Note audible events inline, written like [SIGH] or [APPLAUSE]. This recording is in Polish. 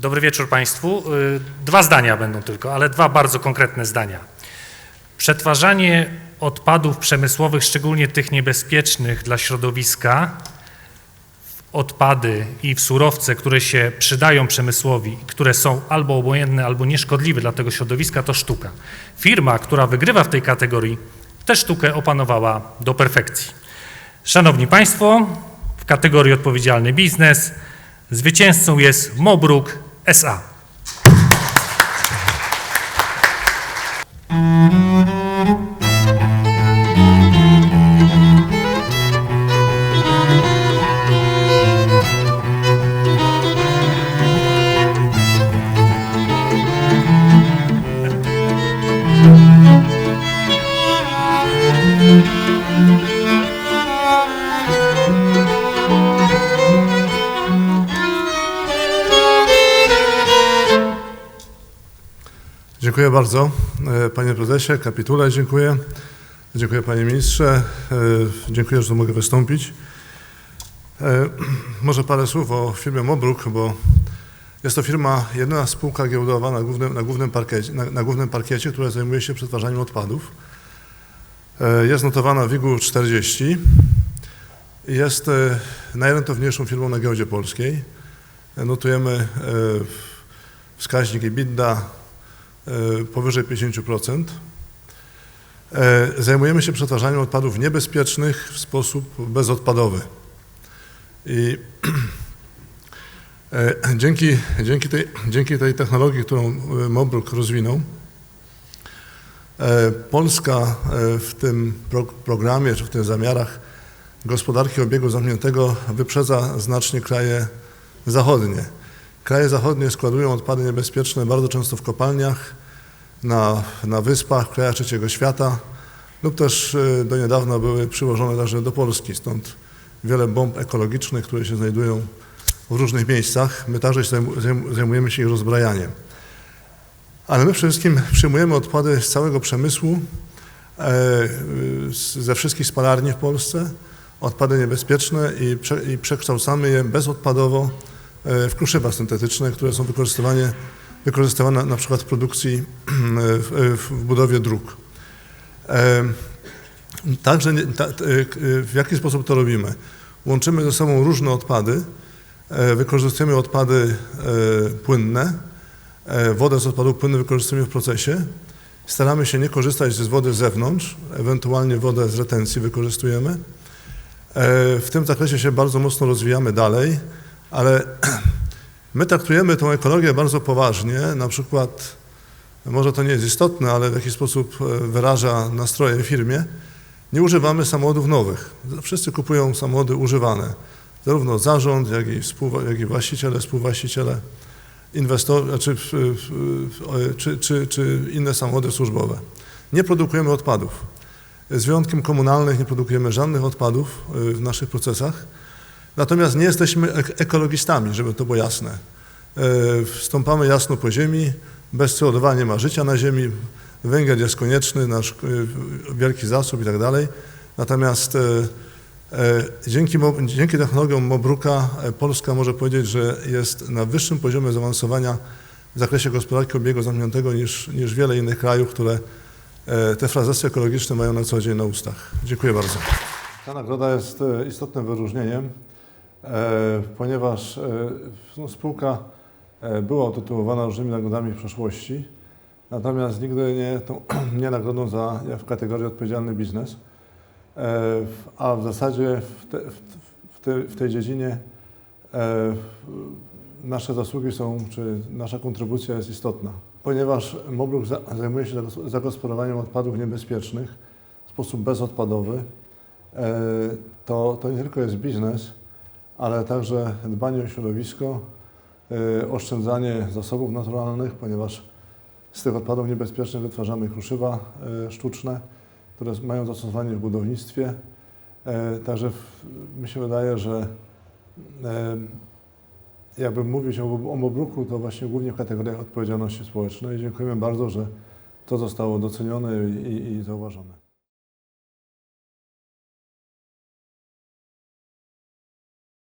Dobry wieczór Państwu. Y, Dwa zdania będą tylko, ale dwa bardzo konkretne zdania. Przetwarzanie odpadów przemysłowych, szczególnie tych niebezpiecznych dla środowiska, w odpady i w surowce, które się przydają przemysłowi, które są albo obojętne, albo nieszkodliwe dla tego środowiska, to sztuka. Firma, która wygrywa w tej kategorii, tę sztukę opanowała do perfekcji. Szanowni Państwo, w kategorii odpowiedzialny biznes zwycięzcą jest Mobruk SA. Dziękuję bardzo. e, Panie prezesie, kapitule, dziękuję. Dziękuję panie ministrze. E, Dziękuję, że mogę wystąpić. E, Może parę słów o firmie Mobruk, bo jest to firma, jedyna spółka giełdowa na głównym, na głównym, parkiecie, na, na głównym parkiecie, która zajmuje się przetwarzaniem odpadów. Jest notowana w WIG-u 40 i jest najrentowniejszą firmą na giełdzie polskiej. Notujemy wskaźnik EBITDA powyżej 50%. E, Zajmujemy się przetwarzaniem odpadów niebezpiecznych w sposób bezodpadowy. I [CLEARS THROAT] e, dzięki, dzięki, tej, dzięki tej technologii, którą e, Mobruk rozwinął, e, Polska e, w tym pro, programie czy w tych zamiarach gospodarki obiegu zamkniętego wyprzedza znacznie kraje zachodnie. Kraje zachodnie składują odpady niebezpieczne bardzo często w kopalniach, na, na wyspach, w krajach trzeciego świata lub też e, do niedawna były przywożone także do Polski. Stąd wiele bomb ekologicznych, które się znajdują w różnych miejscach. My także zajmujemy się ich rozbrajaniem. Ale my przede wszystkim przyjmujemy odpady z całego przemysłu, e, ze wszystkich spalarni w Polsce, odpady niebezpieczne i, prze, i przekształcamy je bezodpadowo e, w kruszywa syntetyczne, które są wykorzystywane, wykorzystywane na przykład w produkcji, w, w budowie dróg. Także e, e, w jaki sposób to robimy? Łączymy ze sobą różne odpady, e, wykorzystujemy odpady płynne, wodę z odpadów płynnych wykorzystujemy w procesie, staramy się nie korzystać z wody z zewnątrz, ewentualnie wodę z retencji wykorzystujemy. W tym zakresie się bardzo mocno rozwijamy dalej, ale [CLEARS THROAT] my traktujemy tą ekologię bardzo poważnie, na przykład może to nie jest istotne, ale w jakiś sposób e, wyraża nastroje w firmie. Nie używamy samochodów nowych. Wszyscy kupują samochody używane. Zarówno zarząd, jak i, współwa- jak i właściciele, współwłaściciele, inwestorzy, czy, czy, czy, czy inne samochody służbowe. Nie produkujemy odpadów. Z wyjątkiem komunalnych nie produkujemy żadnych odpadów y, w naszych procesach. Natomiast nie jesteśmy ek- ekologistami, żeby to było jasne. Y, Stąpamy jasno po ziemi, bez CO2 nie ma życia na ziemi, węgiel jest konieczny, nasz y, wielki zasób i tak dalej. Natomiast e, dzięki, dzięki technologiom Mobruka e, Polska może powiedzieć, że jest na wyższym poziomie zaawansowania w zakresie gospodarki obiegu zamkniętego niż, niż wiele innych krajów, które e, te frazesy ekologiczne mają na co dzień na ustach. Dziękuję bardzo. Ta nagroda jest e, istotnym wyróżnieniem, e, ponieważ e, no, spółka e, była utytułowana różnymi nagrodami w przeszłości, natomiast nigdy nie, tą, [CLEARS THROAT] nie nagrodą za, w kategorii odpowiedzialny biznes. E, A w zasadzie w, te, w, te, w tej dziedzinie e, nasze zasługi są, czy nasza kontrybucja jest istotna, ponieważ Mobruk za, zajmuje się zagos- zagospodarowaniem odpadów niebezpiecznych w sposób bezodpadowy. E, To, to nie tylko jest biznes, ale także dbanie o środowisko, e, oszczędzanie zasobów naturalnych, ponieważ z tych odpadów niebezpiecznych wytwarzamy kruszywa e, sztuczne, które mają zastosowanie w budownictwie. E, Także mi się wydaje, że e, jakby mówić o, o Mobruku, to właśnie głównie w kategoriach odpowiedzialności społecznej. Dziękujemy bardzo, że to zostało docenione i, i, i zauważone.